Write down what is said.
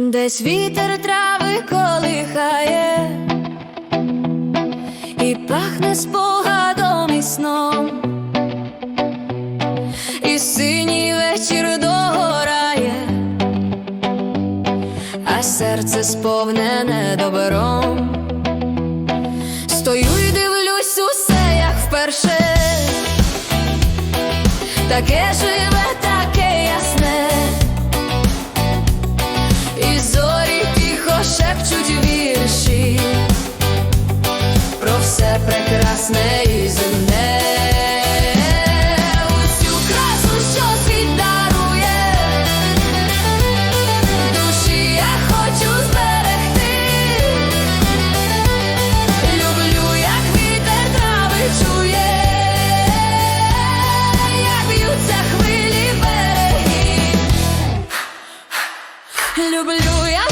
Десь вітер трави колихає, і пахне спогадом і сном, і синій вечір догорає, а серце сповнене добром. Стою й дивлюсь усе, як вперше, таке живе, шепчуть вірші про все прекрасне і земне. Усю красу, що світ дарує, душі я хочу зберегти. Люблю, як вітер трави чує, як б'ються хвилі. Люблю, як